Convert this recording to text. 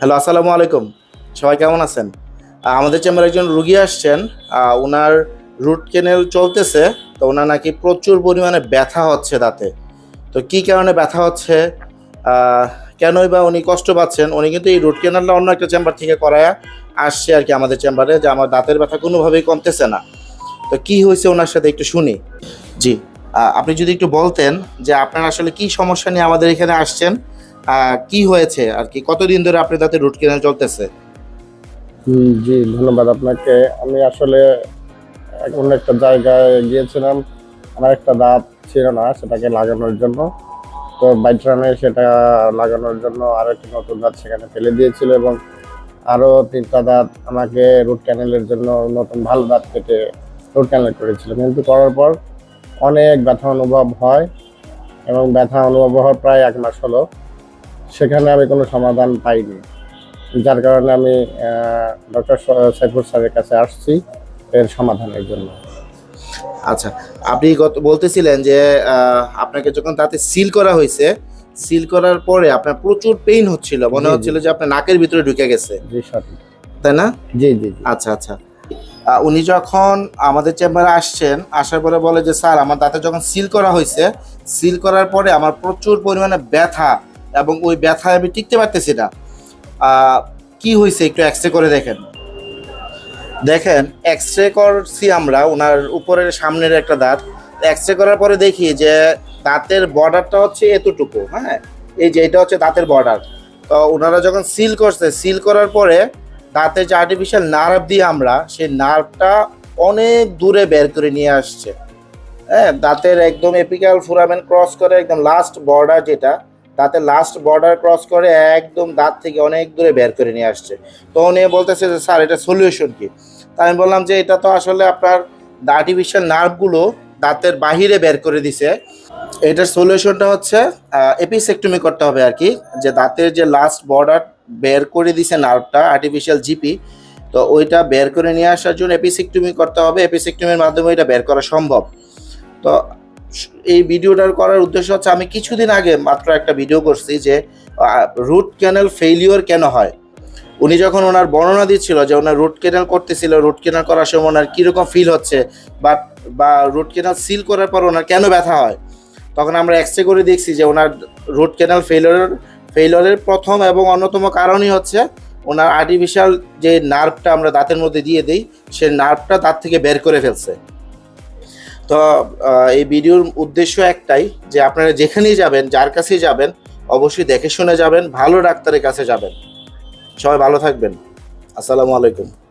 Hello, আসসালামু আলাইকুম। সবাই কেমন আছেন? আমাদের চেম্বারে একজন রুগী আসছেন। ওনার রুট কেনেল চলতেছে, তো ওনার নাকি প্রচুর পরিমাণে ব্যথা হচ্ছে দাঁতে। তো কি কারণে ব্যথা হচ্ছে? কেনই বা উনি কষ্ট পাচ্ছেন? উনি কিন্তু এই রুট কেনালটা অন্য একটা চেম্বার থেকে করায় আসছে আর কি আমাদের চেম্বারে যে আমার দাঁতের ব্যথা কোনোভাবেই কমতেছে না। তো কি হয়েছে ওনার সাথে একটু শুনি। জি আপনি যদি একটু বলতেন যে আপনার আসলে কি সমস্যা নিয়ে আমাদের এখানে আসছেন? কি হয়েছে আর কি? কতদিন ধরে আপনার দাঁতে রুট কেনাল চলতেছে? জি, ধন্যবাদ আপনাকে। আমি আসলে অন্য একটা জায়গায় গিয়েছিলাম, আমার একটা দাঁত ছিল না সেটাকে লাগানোর জন্য। তো বাইট্রানে সেটা লাগানোর জন্য আরও একটি নতুন দাঁত সেখানে ফেলে দিয়েছিল এবং আরও তিনটা দাঁত আমাকে রুট ক্যানেলের জন্য নতুন ভালো দাঁত কেটে রুট ক্যানেল করেছিল। কিন্তু করার পর অনেক ব্যথা অনুভব হয় এবং ব্যথা অনুভব হওয়ার প্রায় এক মাস হলো। সেখানে আমি কোনো সমাধান পাইনি। যার কারণে আমি ডক্টর সাইফুর স্যারের কাছে আসছি এর সমাধানের জন্য। আচ্ছা আপনি গত বলতেছিলেন যে আপনাকে যখন দাঁতে সিল করা হয়েছে সিল করার পরে আপনার প্রচুর পেইন হচ্ছিল। মনে। হচ্ছিল যে আপনার নাকের ভিতরে ঢুকে গেছে। তাই না? জি জি আচ্ছা আচ্ছা। উনি যখন আমাদের চেম্বারে আসছেন আসার পরে বলে যে স্যার আমার দাঁতে যখন সিল করা হয়েছে সিল করার পরে আমার প্রচুর পরিমাণে ব্যথা এবং ওই ব্যথায় আমি টিকতে পারতেছি না। কি হয়েছে একটু এক্স করে দেখেন। দেখেন এক্স রে করছি আমরা, ওনার উপরের সামনের একটা দাঁত। এক্স রে করার পরে দেখি যে দাঁতের বর্ডারটা হচ্ছে এতটুকু হ্যাঁ? এই যে এটা হচ্ছে দাঁতের বর্ডার তো ওনারা যখন সিল করছে সিল করার পরে দাঁতের যে আর্টিফিশিয়াল নার্ভ দিয়ে আমরা, সেই নার্ভটা অনেক দূরে বের করে নিয়ে আসছে। হ্যাঁ দাঁতের একদম এপিক্যাল ফুরামেন ক্রস করে একদম লাস্ট বর্ডার যেটা দাঁতের লাস্ট বর্ডার ক্রস করে একদম দাঁত থেকে অনেক দূরে বের করে নিয়ে আসছে। তো উনি বলতেছে যে, স্যার, এটা সলিউশন কি? তা আমি বললাম যে, এটা তো আসলে আপনার আর্টিফিশিয়াল নার্ভগুলো দাঁতের বাহিরে বের করে দিছে। এটার সলিউশনটা হচ্ছে এপিসেক্টমি করতে হবে আর কি। যে দাঁতের যে লাস্ট বর্ডার বের করে দিছে নার্ভটা আর্টিফিশিয়াল জিপি তো ওইটা বের করে নিয়ে আসার জন্য এপিসেক্টমি করতে হবে। এপিসেক্টমির মাধ্যমে এটা বের করা সম্ভব। তো এই ভিডিওটার করার উদ্দেশ্য হচ্ছে আমি কিছুদিন আগে মাত্র একটা ভিডিও করছি যে রুট ক্যানেল ফেলিওর কেন হয়? উনি যখন ওনার বর্ণনা দিচ্ছিল যে ওনার রুট কেনাল করতেছিল রুট কেনাল করার সময় ওনার কীরকম ফিল হচ্ছে, বা বা রুট কেনাল সিল করার পর ওনার কেন ব্যথা হয়? তখন আমরা এক্সরে করে দেখছি যে ওনার রুট কেনাল ফেলিওরের ফেলিওরের প্রথম এবং অন্যতম কারণই হচ্ছে ওনার আর্টিফিশিয়াল যে নার্ভটা আমরা দাঁতের মধ্যে দিয়ে দিই সেই নার্ভটা দাঁত থেকে বের করে ফেলছে। তো এই ভিডিওর উদ্দেশ্য একটাই যে আপনারা যেখানেই যাবেন, যার কাছেই যাবেন, অবশ্যই দেখে শুনে যাবেন, ভালো ডাক্তারের কাছে যাবেন। সবাই ভালো থাকবেন। আসসালামু আলাইকুম।